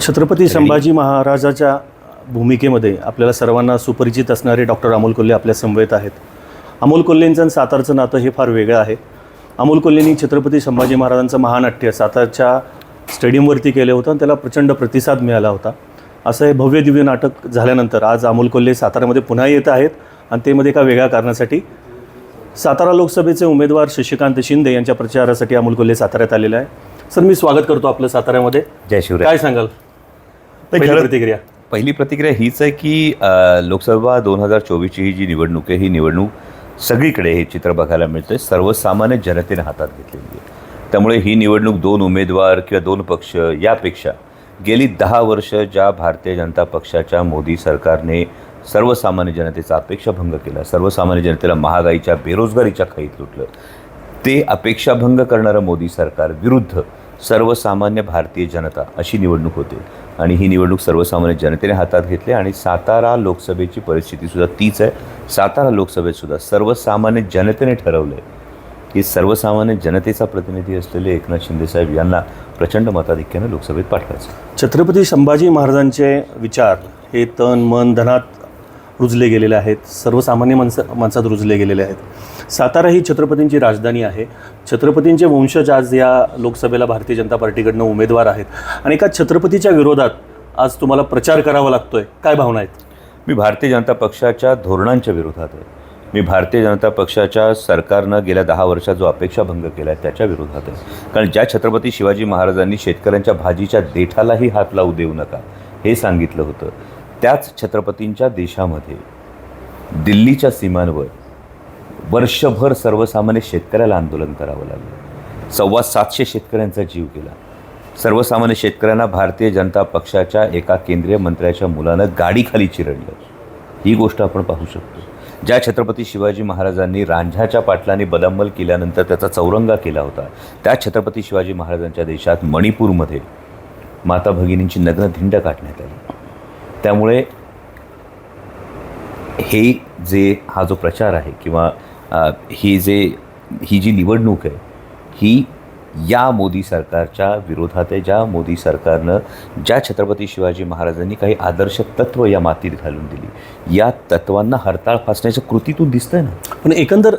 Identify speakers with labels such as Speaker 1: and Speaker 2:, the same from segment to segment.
Speaker 1: छत्रपती संभाजी महाराजाच्या भूमिकेमध्ये आपल्याला सर्वांना सुपरिचित असणारे डॉक्टर अमोल कोल्हे आपल्या समवेत आहेत. अमोल कोल्हेंचं आणि सातारचं नातं हे फार वेगळं आहे. अमोल कोल्हेंनी छत्रपती संभाजी महाराजांचं महानाट्य सातारच्या स्टेडियमवरती केलं होतं आणि त्याला प्रचंड प्रतिसाद मिळाला होता. असं हे भव्य दिव्य नाटक झाल्यानंतर आज अमोल कोल्हे सातारामध्ये पुन्हा येत आहेत आणि ते मध्ये एका वेगळ्या कारणासाठी सातारा लोकसभेचे उमेदवार शशिकांत शिंदे यांच्या प्रचारासाठी अमोल कोल्हे साताऱ्यात आलेले आहे सर मी स्वागत करतो आपलं साताऱ्यामध्ये.
Speaker 2: जय शिवराय.
Speaker 1: काय सांगाल? पहिली प्रतिक्रिया.
Speaker 2: पहिली प्रतिक्रिया हीच आहे की लोकसभा दोन हजार चोवीसची ही जी निवडणूक आहे ही निवडणूक सगळीकडे हे चित्र बघायला मिळतं सर्वसामान्य जनतेने हातात घेतलेली आहे. त्यामुळे ही निवडणूक दोन उमेदवार किंवा दोन पक्ष यापेक्षा गेली दहा वर्ष ज्या भारतीय जनता पक्षाच्या मोदी सरकारने सर्वसामान्य जनतेचा अपेक्षाभंग केला सर्वसामान्य जनतेला महागाईच्या बेरोजगारीच्या खैत लुटलं ते अपेक्षाभंग करणारं मोदी सरकार विरुद्ध सर्वसामान्य भारतीय जनता अशी निवडणूक होते. आणि ही निवडणूक सर्वसामान्य जनतेने हातात घेतली आणि सातारा लोकसभेची परिस्थितीसुद्धा तीच आहे. सातारा लोकसभेतसुद्धा सर्वसामान्य जनतेने ठरवलं आहे की सर्वसामान्य जनतेचा प्रतिनिधी असलेले एकनाथ शिंदेसाहेब यांना प्रचंड मताधिक्यानं लोकसभेत पाठवायचं.
Speaker 1: छत्रपती संभाजी महाराजांचे विचार हे तन मन धनात रुजले गेलेले आहेत. सर्वसामान्य माणसं माणसात रुजले गेलेले आहेत. सातारा ही छत्रपतींची राजधानी आहे. छत्रपतींचे वंशज आज या लोकसभेला भारतीय जनता पार्टीकडनं उमेदवार आहेत. आणि एका छत्रपतीच्या विरोधात आज तुम्हाला प्रचार करावा लागतोय. काय भावना आहेत?
Speaker 2: मी भारतीय जनता पक्षाच्या धोरणांच्या विरोधात आहे. मी भारतीय जनता पक्षाच्या सरकारनं गेल्या दहा वर्षात जो अपेक्षाभंग केला आहे त्याच्या विरोधात आहे. कारण ज्या छत्रपती शिवाजी महाराजांनी शेतकऱ्यांच्या भाजीच्या देठालाही हात लावू देऊ नका हे सांगितलं होतं. त्याच छत्रपतींच्या देशामध्ये दिल्लीच्या सीमांवर वर्षभर सर्वसामान्य शेतकऱ्याला आंदोलन करावं लागलं. सव्वा सातशे शेतकऱ्यांचा जीव गेला. सर्वसामान्य शेतकऱ्यांना भारतीय जनता पक्षाच्या एका केंद्रीय मंत्र्याच्या मुलानं गाडीखाली चिरडलं. ही गोष्ट आपण पाहू शकतो. ज्या छत्रपती शिवाजी महाराजांनी रांझाच्या पाटलाने बदंबल केल्यानंतर त्याचा चौरंगा केला होता त्या छत्रपती शिवाजी महाराजांच्या देशात मणिपूरमध्ये माता भगिनींची नग्न धिंड काढण्यात आली. त्यामुळे हे जे हा जो प्रचार आहे किंवा ही जे ही जी निवडणूक आहे ही या मोदी सरकारच्या विरोधात आहे ज्या मोदी सरकारनं ज्या छत्रपती शिवाजी महाराजांनी काही आदर्श तत्त्व या मातीत घालून दिली या तत्वांना हरताळ फासण्याच्या कृतीतून दिसतंय ना?
Speaker 1: पण एकंदर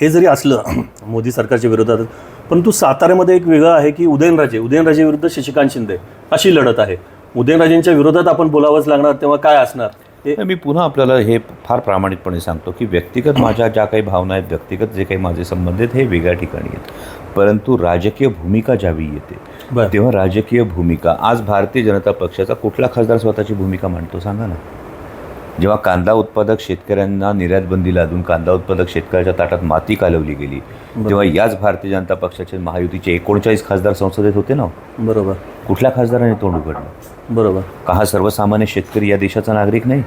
Speaker 1: हे जरी असलं मोदी सरकारच्या विरोधात परंतु साताऱ्यामध्ये एक वेगळं आहे की उदयनराजे उदयनराजे विरुद्ध शशिकांत शिंदे अशी लढत आहे. उदयनराजेंच्या विरोधात आपण बोलावंच लागणार तेव्हा काय असणार? हे
Speaker 2: मी पुन्हा आपल्याला हे फार प्रामाणिकपणे सांगतो की व्यक्तिगत माझ्या ज्या काही भावना आहेत व्यक्तिगत जे काही माझे संबंध आहेत हे वेगळ्या ठिकाणी आहेत. परंतु राजकीय भूमिका ज्यावेळी येते तेव्हा राजकीय भूमिका आज भारतीय जनता पक्षाचा कुठला खासदार स्वतःची भूमिका मांडतो सांगा ना. जेव्हा कांदा उत्पादक शेतकऱ्यांना निर्यात बंदी लादून कांदा उत्पादक शेतकऱ्याच्या ताटात माती कालवली गेली तेव्हा याच भारतीय जनता पक्षाचे महायुतीचे एकोणचाळीस खासदार संसदेत होते ना?
Speaker 1: बरोबर.
Speaker 2: कुठल्या खासदाराने तोंड उघडलं?
Speaker 1: बरोबर.
Speaker 2: का हा सर्वसामान्य शेतकरी या देशाचा नागरिक नाही?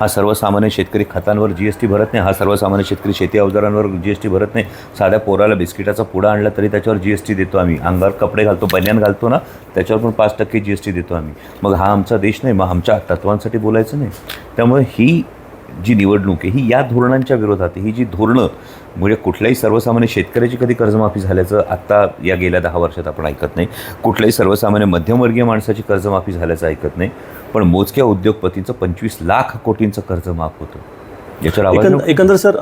Speaker 2: हा सर्वसामान्य शेतकरी खतांवर जी एस टी भरत नाही हा सर्वसामान्य शेतकरी शेती अवजारांवर जी एस टी भरत नाही. साध्या पोराला बिस्किटाचा पुडा आणला तरी त्याच्यावर जी एस टी देतो आम्ही. अंगावर कपडे घालतो बनियान घालतो ना त्याच्यावर पण पाच टक्के जी एस टी देतो आम्ही. मग हा आमचा देश नाही मग आमच्या तत्वांसाठी बोलायचं नाही. त्यामुळे ही जी निवडणूक आहे ही या धोरणांच्या विरोधात. ही जी धोरणं म्हणजे कुठल्याही सर्वसामान्य शेतकऱ्याची कधी कर्जमाफी झाल्याचं आत्ता या गेल्या दहा वर्षात आपण ऐकत नाही कुठल्याही सर्वसामान्य मध्यमवर्गीय माणसाची कर्जमाफी झाल्याचं ऐकत नाही पण मोजक्या उद्योगपतींचं पंचवीस लाख कोटींचं कर्ज माफ होतं
Speaker 1: एकंद? एकंदर सर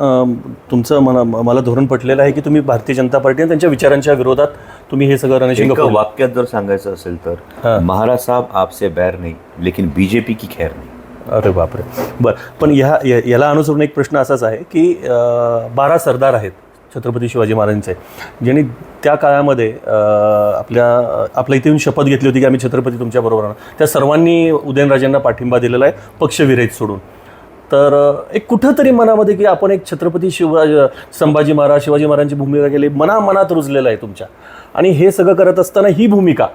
Speaker 1: तुमचं मला मला धोरण पटलेलं आहे की तुम्ही भारतीय जनता पार्टी आणि त्यांच्या विचारांच्या विरोधात तुम्ही हे सगळं रणशिंग.
Speaker 2: वाक्यात जर सांगायचं असेल. तर महाराज साहब आपसे बैर नाही लेकिन बीजेपी की खैर नाही
Speaker 1: अरे बापरे. बरं पण ह्या या- याला अनुसरून एक प्रश्न असाच आहे की अं, बारा सरदार आहेत छत्रपती शिवाजी महाराजांचे ज्यांनी त्या काळामध्ये अं, आपल्या आपल्या इथे येऊन शपथ घेतली होती की आम्ही छत्रपती तुमच्याबरोबर त्या सर्वांनी उदयनराजेंना पाठिंबा दिलेला आहे पक्षविरहित सोडून. तर एक कुठंतरी मनामध्ये की आपण एक छत्रपती शिवाजी संभाजी महाराज शिवाजी महाराजांची भूमिका केली मनामनात रुजलेलं आहे तुमच्या. आणि हे सगळं करत असताना ही भूमिका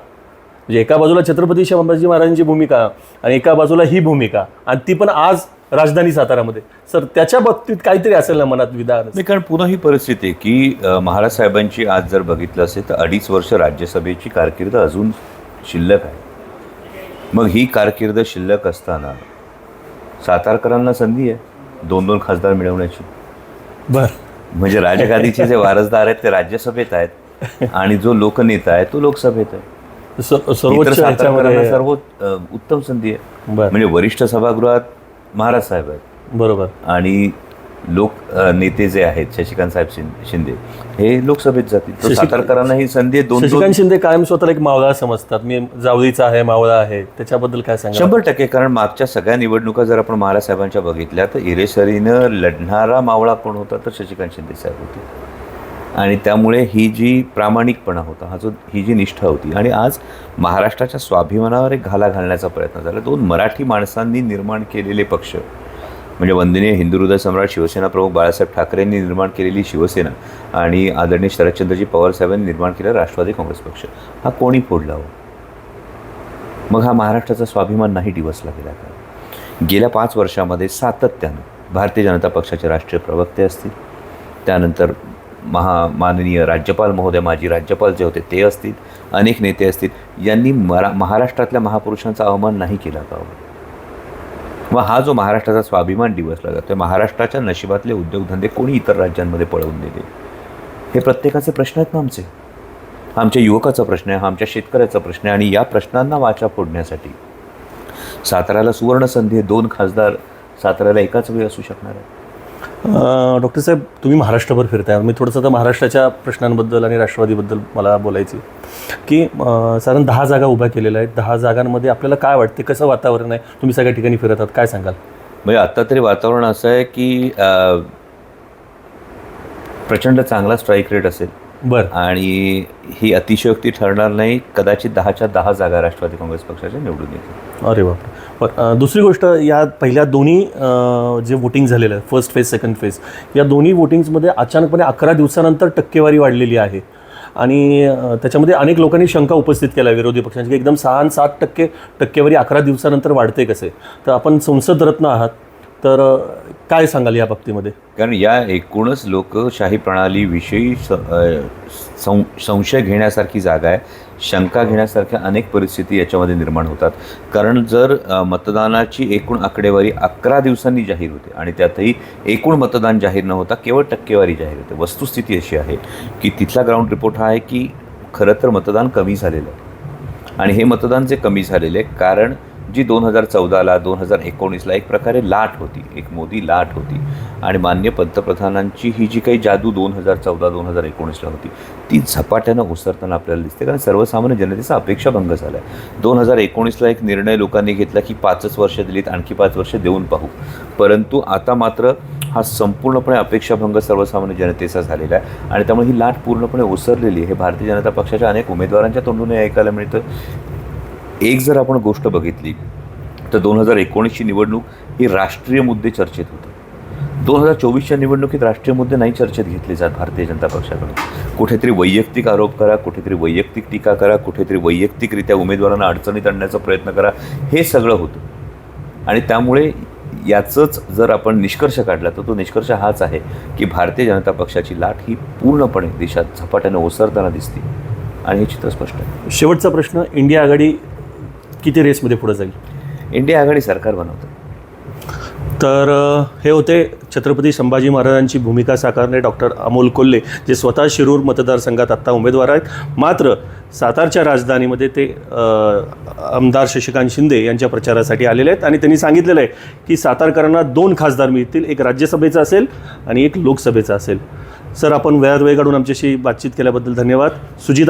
Speaker 1: म्हणजे एका बाजूला छत्रपती संभाजी महाराजांची भूमिका आणि एका बाजूला ही भूमिका. आणि ती पण आज राजधानी सातारामध्ये. सर त्याच्या बाबतीत काहीतरी असेल ना मनात विधान?
Speaker 2: नाही कारण पुन्हा ही परिस्थिती आहे की महाराज साहेबांची आज जर बघितलं असेल तर अडीच वर्ष राज्यसभेची कारकीर्द अजून शिल्लक आहे. मग ही कारकीर्द शिल्लक असताना सातारकरांना संधी आहे? दोन दोन खासदार मिळवण्याची.
Speaker 1: बर.
Speaker 2: म्हणजे राजगादीचे जे वारसदार आहेत ते राज्यसभेत आहेत आणि जो लोकनेता आहे तो लोकसभेत आहे.
Speaker 1: सर्वोच्च ह्याच्यामध्ये
Speaker 2: सर्व उत्तम संधी आहे. म्हणजे वरिष्ठ सभागृहात महाराज साहेब आहेत.
Speaker 1: बरोबर.
Speaker 2: आणि लोक नेते जे आहेत शशिकांत साहेब शिंदे हे लोकसभेत जातील. सातारकरांना ही संधी. दोन दोन
Speaker 1: शशिकांत शिंदे कायम स्वतःला एक मावळा समजतात. मी जावळीचा आहे मावळा आहे. त्याच्याबद्दल काय सांगा
Speaker 2: शंभर टक्के कारण मागच्या सगळ्या निवडणुका जर आपण महाराज साहेबांच्या बघितल्या तर इरेसरीनं लढणारा मावळा कोण होता? तर शशिकांत शिंदे साहेब होते. आणि त्यामुळे ही जी प्रामाणिकपणा होता हा जो ही जी निष्ठा होती आणि आज महाराष्ट्राच्या स्वाभिमानावर एक घाला घालण्याचा प्रयत्न झाला. दोन मराठी माणसांनी निर्माण केलेले पक्ष म्हणजे वंदनीय हिंदू हृदय सम्राट शिवसेना प्रमुख बाळासाहेब ठाकरेंनी निर्माण केलेली शिवसेना आणि आदरणीय शरदचंद्रजी पवार साहेबांनी निर्माण केलेला राष्ट्रवादी काँग्रेस पक्ष हा कोणी फोडला हो? मग हा महाराष्ट्राचा स्वाभिमान नाही डिवसला गेला का? गेल्या पाच वर्षामध्ये सातत्यानं भारतीय जनता पक्षाचे राष्ट्रीय प्रवक्ते असतील त्यानंतर महा माननीय राज्यपाल महोदय माजी राज्यपाल जे होते ते असतील अनेक नेते असतील यांनी मरा महाराष्ट्रातल्या महापुरुषांचा अवमान नाही केला का? मग हा जो महाराष्ट्राचा स्वाभिमान दिवसला जातो महाराष्ट्राच्या नशिबातले उद्योगधंदे कोणी इतर राज्यांमध्ये पळवून दिले हे प्रत्येकाचे प्रश्न आहेत ना आमचे. आमच्या युवकाचा प्रश्न आहे हा आमच्या शेतकऱ्याचा प्रश्न आहे आणि या प्रश्नांना वाचा फोडण्यासाठी. साताऱ्याला सुवर्ण संधी आहे दोन खासदार साताऱ्याला एकाच वेळी असू शकणार आहे
Speaker 1: डॉक्टर साहेब तुम्ही महाराष्ट्रभर फिरताय. मी थोडंसं आता महाराष्ट्राच्या प्रश्नांबद्दल आणि राष्ट्रवादीबद्दल मला बोलायची की साधारण दहा जागा उभ्या केलेल्या आहेत. दहा जागांमध्ये आपल्याला काय वाटते? कसं वातावरण आहे? तुम्ही सगळ्या ठिकाणी फिरत आहात. काय सांगाल?
Speaker 2: म्हणजे आत्ता तरी वातावरण असं आहे की प्रचंड चांगला स्ट्राईक रेट असेल.
Speaker 1: बरं.
Speaker 2: आणि ही अतिशयोक्ती ठरणार नाही. कदाचित दहाच्या दहा जागा राष्ट्रवादी काँग्रेस पक्षाच्या निवडून येतील.
Speaker 1: अरे बापरे. बरं दुसरी गोष्ट या पहिल्या दोन्ही जे वोटिंग झालेलं आहे फर्स्ट फेज सेकंड फेज या दोन्ही वोटिंग्समध्ये अचानकपणे अकरा दिवसानंतर टक्केवारी वाढलेली आहे. आणि त्याच्यामध्ये अनेक लोकांनी शंका उपस्थित केल्या विरोधी पक्षांची की एकदम सहा आणि सात टक्के टक्केवारी अकरा दिवसानंतर वाढते कसे? तर आपण संसद रत्न आहात. तर काय सांगाल या बाबतीमध्ये?
Speaker 2: कारण या एकूणच लोकशाही प्रणालीविषयी स- सं संशय घेण्यासारखी जागा आहे. शंका घेण्यासारख्या अनेक परिस्थिती याच्यामध्ये निर्माण होतात. कारण जर मतदानाची एकूण आकडेवारी अकरा दिवसांनी जाहीर होते आणि त्यातही एकूण मतदान जाहीर न होता केवळ टक्केवारी जाहीर होते. वस्तुस्थिती अशी आहे की तिथला ग्राउंड रिपोर्ट हा आहे की खरं तर मतदान कमी झालेलं आहे. आणि हे मतदान जे कमी झालेले आहे कारण जी दोन हजार चौदाला दोन हजार एकोणीसला एक प्रकारे लाट होती एक मोदी लाट होती. आणि मान्य पंतप्रधानांची ही जी काही जादू दोन हजार चौदा दोन हजार एकोणीसला होती ती झपाट्यानं ओसरताना आपल्याला दिसते. कारण सर्वसामान्य जनतेचा अपेक्षाभंग झाला आहे दोन हजार एकोणीसला एक निर्णय लोकांनी घेतला की पाचच वर्ष दिलीत आणखी पाच वर्ष देऊन पाहू. परंतु आता मात्र हा संपूर्णपणे अपेक्षाभंग सर्वसामान्य जनतेचा झालेला आहे. आणि त्यामुळे ही लाट पूर्णपणे ओसरलेली आहे. हे भारतीय जनता पक्षाच्या अनेक उमेदवारांच्या तोंडून ऐकायला मिळतं एक जर आपण गोष्ट बघितली तर दोन हजार एकोणीसची निवडणूक ही राष्ट्रीय मुद्दे चर्चेत होते. दोन हजार चोवीसच्या निवडणुकीत राष्ट्रीय मुद्दे नाही चर्चेत घेतले जात भारतीय जनता पक्षाकडून. कुठेतरी वैयक्तिक आरोप करा कुठेतरी वैयक्तिक टीका करा कुठेतरी वैयक्तिकरित्या उमेदवारांना अडचणीत आणण्याचा प्रयत्न करा हे सगळं होतं. आणि त्यामुळे याचंच जर आपण निष्कर्ष काढला तर तो निष्कर्ष हाच आहे की भारतीय जनता पक्षाची लाट ही पूर्णपणे देशात झपाट्यानं ओसरताना दिसते. आणि हे चित्र स्पष्ट आहे.
Speaker 1: शेवटचा प्रश्न इंडिया आघाडी किती रेसमध्ये पुढे जाईल?
Speaker 2: इंडिया आघाडी सरकार बनवतं.
Speaker 1: तर हे होते छत्रपती संभाजी महाराजांची भूमिका साकारणे डॉक्टर अमोल कोल्हे जे स्वतः शिरूर मतदारसंघात आत्ता उमेदवार आहेत. मात्र सातारच्या राजधानीमध्ये ते आमदार शशिकांत शिंदे यांच्या प्रचारासाठी आलेले आहेत आणि त्यांनी सांगितलेलं आहे की सातारकरांना दोन खासदार मिळतील एक राज्यसभेचा असेल आणि एक लोकसभेचा असेल. सर आपण वेळात वेळ काढून आमच्याशी बातचीत केल्याबद्दल धन्यवाद. सुजित